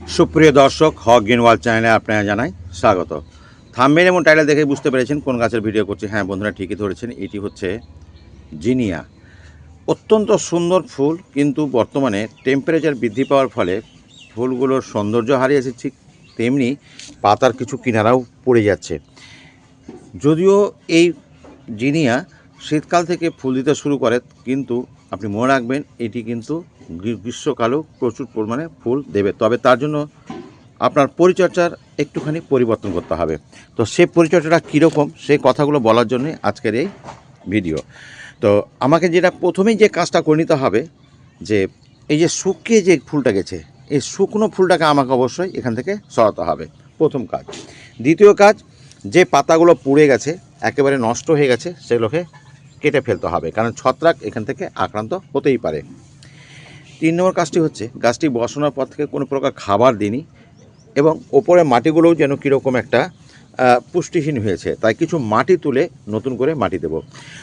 সুপ্রিয় দর্শক, হক গেনওয়াল চ্যানেলে আপনারা জানাই স্বাগত। থাম্বেল এবং টাইটেল দেখে বুঝতে পেরেছেন কোন গাছের ভিডিও করছি। হ্যাঁ বন্ধুরা ঠিকই ধরেছেন, এটি হচ্ছে জিনিয়া। অত্যন্ত সুন্দর ফুল, কিন্তু বর্তমানে টেম্পারেচার বৃদ্ধি পাওয়ার ফলে ফুলগুলোর সৌন্দর্য হারিয়েছে ঠিক তেমনি পাতার কিছু কিনারাও পড়ে যাচ্ছে। যদিও এই জিনিয়া শীতকাল থেকে ফুল দিতে শুরু করে, কিন্তু আপনি মনে রাখবেন, এটি কিন্তু গ্রীষ্মকালেও প্রচুর পরিমাণে ফুল দেবে। তবে তার জন্য আপনার পরিচর্যার একটুখানি পরিবর্তন করতে হবে। তো সে পরিচর্যাটা কীরকম সেই কথাগুলো বলার জন্যই আজকের এই ভিডিও। তো আমাকে যেটা প্রথমেই যে কাজটা করে নিতে হবে, যে এই যে শুকিয়ে যে ফুলটা গেছে, এই শুকনো ফুলটাকে আমাকে অবশ্যই এখান থেকে সরাতে হবে। প্রথম কাজ। দ্বিতীয় কাজ, যে পাতাগুলো পুড়ে গেছে, একেবারে নষ্ট হয়ে গেছে, সেগুলোকে কেটে ফেলতে হবে। কারণ ছত্রাক এখান থেকে আক্রান্ত হতেই পারে। তিন নম্বর কাজটি হচ্ছে, গাছটি বসানোর পর থেকে কোনো প্রকার খাবার দিইনি এবং ওপরে মাটিগুলোও যেন কীরকম একটা পুষ্টিহীন হয়েছে। তাই কিছু মাটি তুলে নতুন করে মাটি দেব।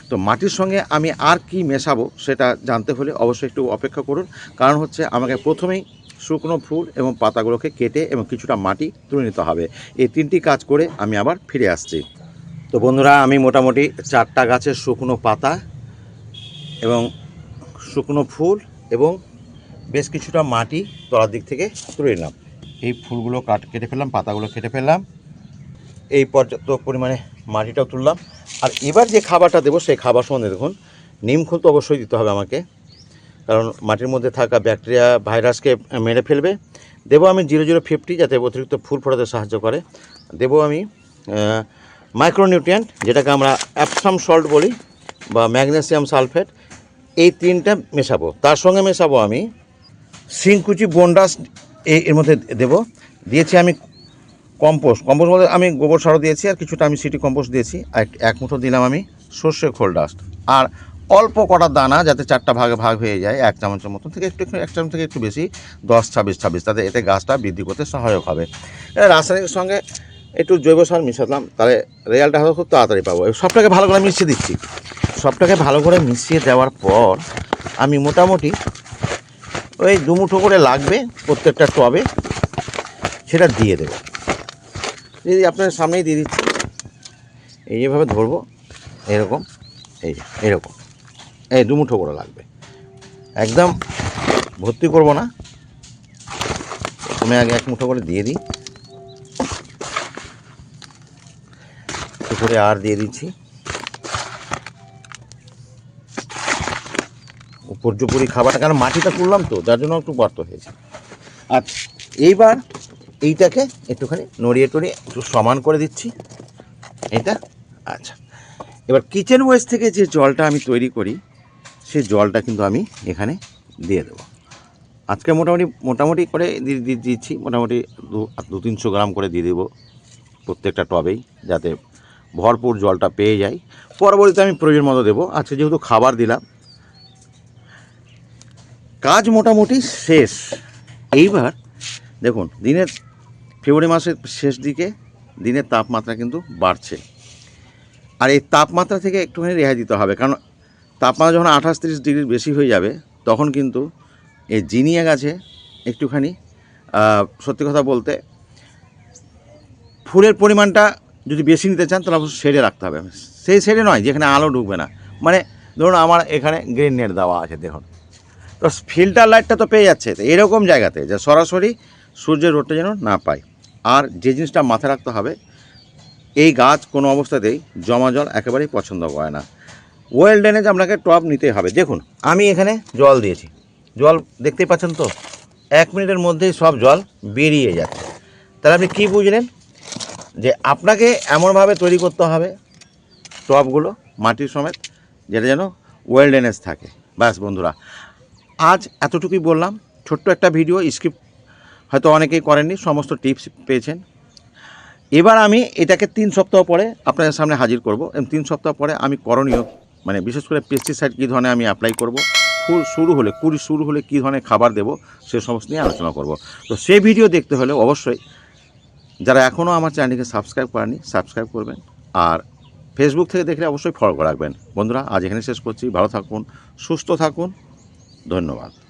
তো মাটির সঙ্গে আমি আর কি মেশাবো সেটা জানতে হলে অবশ্যই একটু অপেক্ষা করুন। কারণ হচ্ছে আমাকে প্রথমেই শুকনো ফুল এবং পাতাগুলোকে কেটে এবং কিছুটা মাটি তুলে নিতে হবে। এই তিনটি কাজ করে আমি আবার ফিরে আসছি। তো বন্ধুরা, আমি মোটামুটি চারটা গাছের শুকনো পাতা এবং শুকনো ফুল এবং বেশ কিছুটা মাটি তলার দিক থেকে তুলে নিলাম। এই ফুলগুলো কাট কেটে ফেললাম, পাতাগুলো কেটে ফেললাম। এই পর্যাপ্ত পরিমাণে মাটিটাও তুললাম। আর এবার যে খাবারটা দেবো, সেই খাবার সম্বন্ধে দেখুন। নিম খোল তো অবশ্যই দিতে হবে আমাকে। কারণ মাটির মধ্যে থাকা ব্যাকটেরিয়া, ভাইরাসকে মেরে ফেলবে। দেবো আমি জিরো জিরো ফিফটি যাতে অতিরিক্ত ফুল ফোটাতে সাহায্য করে। দেবো আমি মাইক্রোনিউট্রিয়েন্ট যেটাকে আমরা অ্যাপসাম সল্ট বলি বা ম্যাগনেসিয়াম সালফেট এই তিনটা মেশাবো। তার সঙ্গে মেশাবো আমি সিংকুচি বন্ডাস এর মধ্যে দেবো। দিয়েছি আমি কম্পোস্ট। কম্পোস্ট বলতে আমি গোবর সারও দিয়েছি আর কিছুটা আমি সিটি কম্পোস্ট দিয়েছি। এক- এক মুঠো দিলাম আমি সর্ষে খোল ডাস্ট আর অল্প কটা দানা যাতে চারটা ভাগে ভাগ হয়ে যায়, এক চামচের মতন থেকে একটু এক চামচ থেকে একটু বেশি, দশ, ছাব্বিশ ছাব্বিশ। তাতে এতে গাছটা বৃদ্ধি করতে সহায়ক হবে। রাসায়নিকের সঙ্গে একটু জৈব সার মিশালাম, তাহলে রেজাল্টটা হয়তো খুব তাড়াতাড়ি পাবো। সবটাকে ভালো করে মিশিয়ে দিচ্ছি। সবটাকে ভালো করে মিশিয়ে দেওয়ার পর আমি মোটামুটি ওই দুমুঠো করে লাগবে প্রত্যেকটা টবে। সেটা দিয়ে দেবো। দিদি আপনার সামনেই দিয়ে দিচ্ছি। এই যেভাবে ধরবো, এরকম, এই এরকম। এই দুমুঠো করে লাগবে। একদম ভর্তি করব না। প্রথমে আগে এক মুঠো করে দিয়ে দিই। করে আর দিয়ে দিচ্ছি। উপর্যুপুরি খাবারটা কারণ মাটিটা তুললাম তো যার জন্য একটু গর্ত হয়েছে। আর এইবার এইটাকে একটুখানি নড়িয়ে টড়িয়ে একটু সমান করে দিচ্ছি। এটা? আচ্ছা। এবার কিচেন ওয়েস্ট থেকে যে জলটা আমি তৈরি করি সে জলটা কিন্তু আমি এখানে দিয়ে দেবো। আজকে মোটামুটি মোটামুটি করে দিয়ে দিচ্ছি মোটামুটি দু দু তিনশো গ্রাম করে দিয়ে দেবো প্রত্যেকটা টবেই যাতে ভরপুর জলটা পেয়ে যাই পরবর্তীতে আমি প্রয়োজন মতো দেবো। আজকে যেহেতু খাবার দিলাম কাজ মোটামুটি শেষ। এইবার, দেখুন, দিনের ফেব্রুয়ারি মাসের শেষ দিকে দিনের তাপমাত্রা কিন্তু বাড়ছে। আর এই তাপমাত্রা থেকে একটুখানি রেহাই দিতে হবে, কারণ তাপমাত্রা যখন আঠাশ তিরিশ ডিগ্রির বেশি হয়ে যাবে, তখন কিন্তু এই জিনিয়া গাছে একটুখানি সত্যি কথা বলতে, ফুলের পরিমাণটা যদি বেশি নিতে চান, তাহলে অবশ্যই শেডে রাখতে হবে। সেই শেডে নয়, যেখানে আলো ঢুকবে না। মানে ধরুন আমার এখানে গ্রিন নেট দেওয়া আছে, দেখুন। তো ফিল্টার লাইটটা তো পেয়ে যাচ্ছে। এরকম জায়গাতে যে সরাসরি সূর্যের রোদটা যেন না পায়। আর যে জিনিসটা মাথায় রাখতে হবে, এই গাছ কোনো অবস্থাতেই জমা জল একেবারেই পছন্দ করে না। ওয়েল ড্রেনেজ আপনাকে টপ নিতে হবে। দেখুন, আমি এখানে জল দিয়েছি। জল দেখতেই পাচ্ছেন তো? এক মিনিটের মধ্যেই সব জল বেরিয়ে যাচ্ছে। তাহলে আপনি কী বুঝলেন? যে আপনাকে এমনভাবে তৈরি করতে হবে টবগুলো মাটির সমেত, যেটা যেন ওয়েল ড্রেনেজ থাকে। ব্যাস বন্ধুরা আজ এতটুকুই বললাম। ছোট্ট একটা ভিডিও, স্ক্রিপ্ট হয়তো অনেকেই করেননি, সমস্ত টিপস পেয়েছেন। এবার আমি এটাকে তিন সপ্তাহ পরে আপনাদের সামনে হাজির করব এবং তিন সপ্তাহ পরে আমি করণীয় মানে বিশেষ করে পেস্টিসাইড কী ধরনের আমি অ্যাপ্লাই করব, ফুল শুরু হলে, কুড়ি শুরু হলে কী ধরনের খাবার দেব, সে সমস্ত নিয়ে আলোচনা করব। তো সেই ভিডিও দেখতে হলে অবশ্যই যারা এখনও আমার চ্যানেলকে সাবস্ক্রাইব করেনি সাবস্ক্রাইব করবেন আর ফেসবুক থেকে দেখলে অবশ্যই ফলো রাখবেন। বন্ধুরা, আজ এখানে শেষ করছি। ভালো থাকুন, সুস্থ থাকুন। dos novatos.